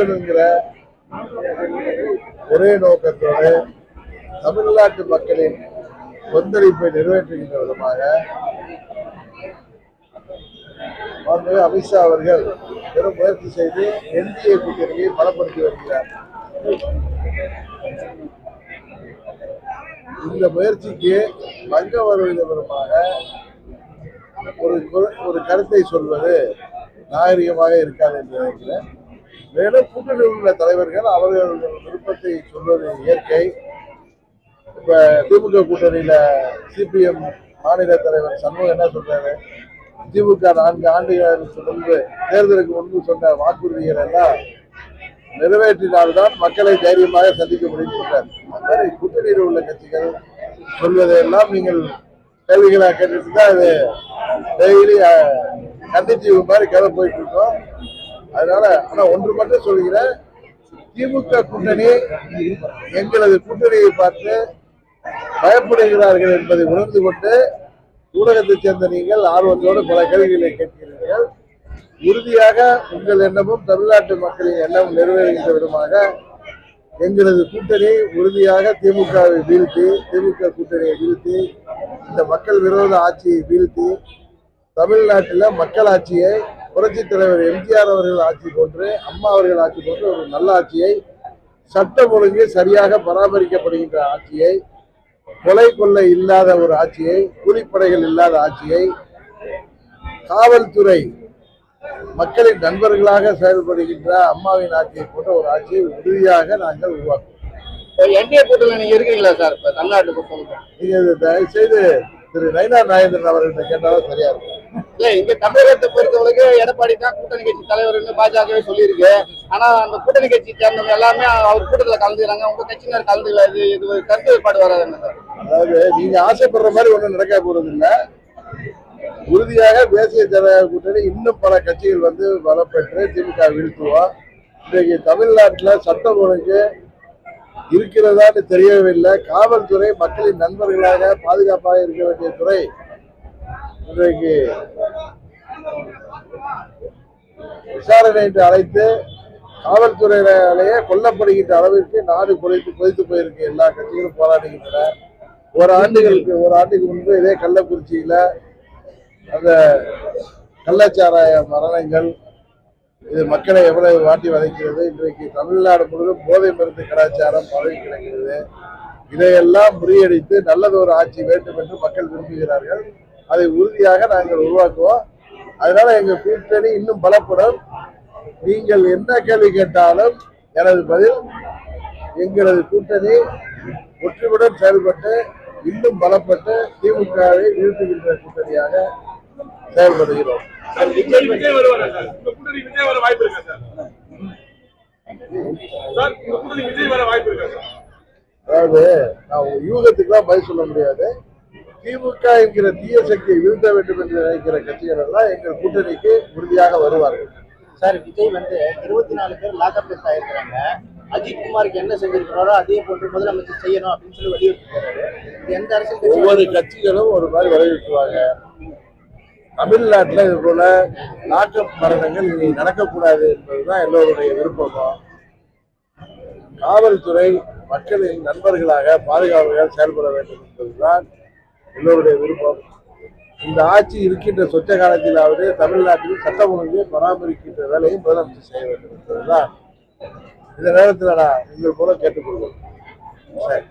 திருத்தணுங்கிற ஒரே நோக்கத்தோடு தமிழ்நாட்டு மக்களின் கொந்தளிப்பை நிறைவேற்றுகின்ற விதமாக அமித்ஷா அவர்கள் பெரும் முயற்சி செய்து என்டிஏ கூட்டணியை பலப்படுத்தி வருகிறார். இந்த முயற்சிக்கு பங்கம் வருவதன் விதமாக ஒரு ஒரு கருத்தை சொல்வது நாகரிகமாக இருக்காது என்று நினைக்கிறேன். மேலும் கூட்டணியில் உள்ள தலைவர்கள் அவர்கள் விருப்பத்தை சொல்வது இயற்கை. இப்ப திமுக கூட்டணியில சிபிஎம் மாநில தலைவர் சண்முகம் என்ன சொல்றாரு? திமுக நான்கு ஆண்டுகளுக்கு முன்பு தேர்தலுக்கு முன்பு சொன்ன வாக்குறுதிகள் எல்லாம் நிறைவேற்றினால்தான் மக்களை தைரியமாக சந்திக்க முடியும் சொல்றார். அந்த மாதிரி கூட்டணியில் உள்ள கட்சிகள் சொல்வதையெல்லாம் நீங்கள் கேள்விகளாக கேட்டுட்டு தான் அது டெய்லி கண்டிச்சு மாதிரி கதை போயிட்டு இருக்கோம். அதனால ஆனா ஒன்று மட்டும் சொல்கிறேன் திமுக கூட்டணி எங்களது கூட்டணியை பார்த்து பயப்படுகிறார்கள் என்பதை உணர்ந்து கொண்டு ஊடகத்தைச் சேர்ந்த நீங்கள் ஆர்வத்தோடு பல கேள்விகளை கேட்கிறீர்கள். உறுதியாக உங்கள் எண்ணமும் தமிழ்நாட்டு மக்களின் எண்ணம் நிறைவேறுகின்ற விதமாக எங்களது கூட்டணி உறுதியாக திமுகவை வீழ்த்தி திமுக கூட்டணியை வீழ்த்தி இந்த மக்கள் விரோத ஆட்சியை வீழ்த்தி தமிழ்நாட்டில் மக்கள் புரட்சித் தலைவர் எம்ஜிஆர் அவர்கள் ஆட்சி போன்று அம்மா அவர்கள் ஆட்சி போன்று ஒரு நல்ல ஆட்சியை சட்டம் ஒழுங்கு சரியாக பராமரிக்கப்படுகின்ற ஆட்சியை கொலை கொள்ளை இல்லாத ஒரு ஆட்சியை கூலிப்படைகள் இல்லாத ஆட்சியை காவல்துறை மக்களின் நண்பர்களாக செயல்படுகின்ற அம்மாவின் ஆட்சியை போன்ற ஒரு ஆட்சியை உறுதியாக நாங்கள் உருவாக்குவோம். என்டிஏ கூட்டணியில் நீங்க இருக்கீங்களா சார்? இப்ப தமிழ்நாட்டு பொறுத்தவரைக்கும் நீங்க இது தயவு செய்து திரு நயினார் நாகேந்திரன் அவர்கிட்ட கேட்டாலும் சரியா இருக்கும். இல்ல இங்க தமிழகத்தை பொறுத்தவரைக்கும் எடப்பாடி தான் கூட்டணி கட்சி தலைவர்னு பாஜகவே சொல்லியிருக்கு. ஆனா அந்த கூட்டணி கட்சி சேர்ந்தவங்க எல்லாமே அவர் கூட்டத்துல கலந்துக்கிறாங்க. உங்க கட்சியினர் கலந்து இது இது ஒரு கருத்து வேறுபாடு வராது என்ன சார்? அதாவது நீங்க ஆசைப்படுற மாதிரி ஒண்ணும் நடக்க போறது இல்ல உறுதியாக தேசிய ஜனநாயக கூட்டணி இன்னும் பல கட்சிகள் வந்து பலப்பெற்று திமுக வீழ்த்துவோம் இன்றைக்கு தமிழ்நாட்டில் சட்டம் ஒழுங்கு இருக்கிறதான்னு தெரியவில்லை காவல்துறை மக்களின் நண்பர்களாக பாதுகாப்பாக இருக்க வேண்டிய துறை இன்றைக்கு விசாரணை என்று அழைத்து காவல்துறையிலேயே கொல்லப்படுகின்ற அளவிற்கு நாடு குறைத்து கொதித்து போயிருக்கு. எல்லா கட்சிகளும் போராடுகின்றன. ஒரு ஆண்டுகளுக்கு ஒரு ஆண்டுக்கு முன்பு இதே கள்ளக்குறிச்சியில அந்த கள்ளச்சாராய மரணங்கள் இது மக்களை எவ்வளவு வாட்டி வதைக்கிறது இன்றைக்கு தமிழ்நாடு முழுவதும் போதை மருந்து கலாச்சாரம் பரவி கிடக்கிறது. இதையெல்லாம் முறியடித்து நல்லதொரு ஆட்சி வேண்டும் என்று மக்கள் விரும்புகிறார்கள். அதை உறுதியாக நாங்கள் உருவாக்குவோம். அதனால எங்க கூட்டணி இன்னும் பலப்படும். நீங்கள் என்ன கேள்வி கேட்டாலும் எனது பதில் எங்களது கூட்டணி ஒற்றுமையுடன் செயல்பட்டு இன்னும் பலப்பட்டு திமுகவை வீழ்த்துகின்ற கூட்டணியாக செயல்படுகிறோம். அதாவது நான் உங்க யூகத்துக்குலாம் பதில் சொல்ல முடியாது. திமுக என்கிற தீய சக்தியை வீழ்த்த வேண்டும் என்று நினைக்கிற கட்சிகள் எல்லாம் எங்கள் கூட்டணிக்கு உறுதியாக வருவார்கள். சார் விஜய் வந்து இருபத்தி நாலு பேர் லாக்அப் டெஸ்ட் ஆயிருக்கிறாங்க. அஜித் குமாருக்கு என்ன செஞ்சிருக்கிறாரோ அதே போன்று முதலமைச்சர் செய்யணும் அப்படின்னு சொல்லி வலியுறுத்திருக்காரு எந்த அரசியல் ஒவ்வொரு கட்சிகளும் ஒரு மாதிரி வலியுறுத்துவாங்க. தமிழ்நாட்டில் இது போல லாக்அப் மரணங்கள் இனி நடக்கக்கூடாது என்பதுதான் எல்லோருடைய விருப்பமும். காவல்துறை மக்களின் நண்பர்களாக பாதுகாவலர்கள் செயல்பட வேண்டும் என்பதுதான் எல்லோருடைய விருப்பம். இந்த ஆட்சி இருக்கின்ற சொச்ச காலத்திலாவது தமிழ்நாட்டில் சட்டம் ஒழுங்கை பராமரிக்கின்ற வேலையும் முதலமைச்சர் செய்ய வேண்டும் என்பதுதான். இந்த நேரத்தில் நான் உங்கள் மூலம் கேட்டுக்கொள்வோம் சரி.